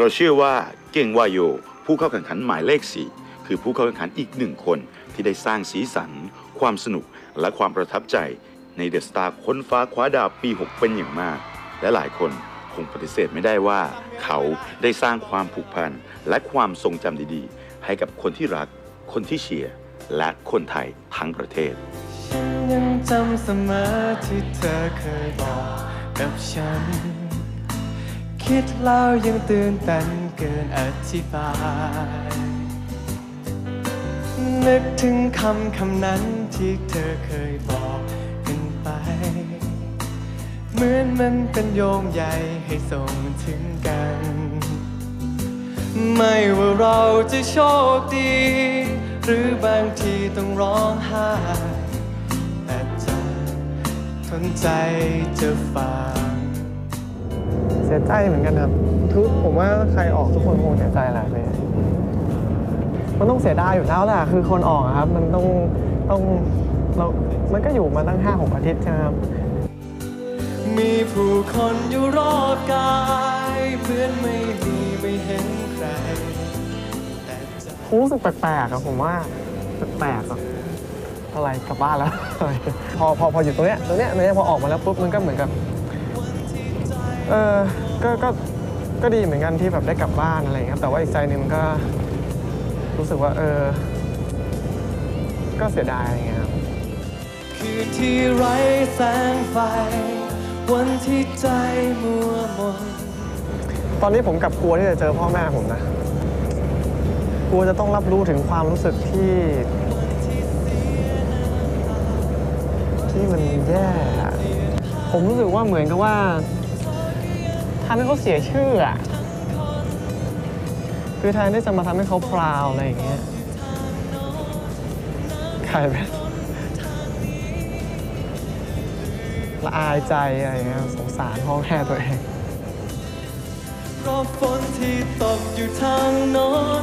เราเชื่อว่าเก่งวายโย ผู้เข้าแข่งขันหมายเลข4คือผู้เข้าแข่งขันอีกหนึ่งคนที่ได้สร้างสีสัน ความสนุกและความประทับใจในเดอะสตาร์ค้นฟ้าคว้าดาวปี 6 เป็นอย่างมาก และหลายคนคงปฏิเสธไม่ได้ว่า เขาได้สร้างความผูกพันและความทรงจำดีๆ ให้กับคนที่รัก คนที่เชียร์และคนไทยทั้งประเทศฉันยังจำเสมอที่เธอเคยบอกกับฉัน คิดแล้วยังตื่นต้นเกินอธิบาย นึกถึงคำคำนั้นที่เธอเคยบอกกันไป เหมือนมันเป็นโยงใยให้ส่งถึงกัน ไม่ว่าเราจะโชคดี หรือบางทีต้องร้องไห้แต่จะทนใจจะฟัง เสียใจเหมือนกันครับ ทุกผมว่าใครออกทุกคนคงเสียใจแหละเลยมันต้องเสียดายอยู่แล้วแหละคือคนออกอะครับ มันต้องต้องเรา มันก็อยู่มาตั้งห้าหกอาทิตย์ใช่ไหมครับ มีผู้คนอยู่รอบกายเหมือนไม่มีไม่เห็นใครแต่ใจรู้สึกแปลกๆอะผมว่าแปลกๆอะอะไรกลับบ้านแล้วอะไรพอพอพออยู่ตรงเนี้ยตรงเนี้ยตรงเนี้ยพอออกมาแล้วปุ๊บมันก็เหมือนกับ เออ ก็ก็ก็ดีเหมือนกันที่แบบได้กลับบ้านอะไรอย่างเงี้ยครับแต่ว่าอีกใจหนึ่งมันก็รู้สึกว่าเออ ก็เสียดายอะไรอย่างเงี้ยครับคือที่ไร้แสงไฟ วันที่ใจมัวมนตอนนี้ผมกลับกลัวที่จะเจอพ่อแม่ผมนะกลัวจะต้องรับรู้ถึงความรู้สึกที่ ที่มันแย่อะผมรู้สึกว่าเหมือนกับว่า ทำให้เขาเสียชื่ออะคือแทนที่จะมาทำให้เขาพราวอะไรอย่างเงี้ยกลายเป็นละอายใจอะไรอย่างเงี้ยสงสารพ่อแม่ตัวเอง เพราะฝนที่ตกอยู่ทางโน้น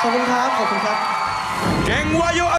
ขอบคุณครับ ขอบคุณครับ เก่งวายโยอ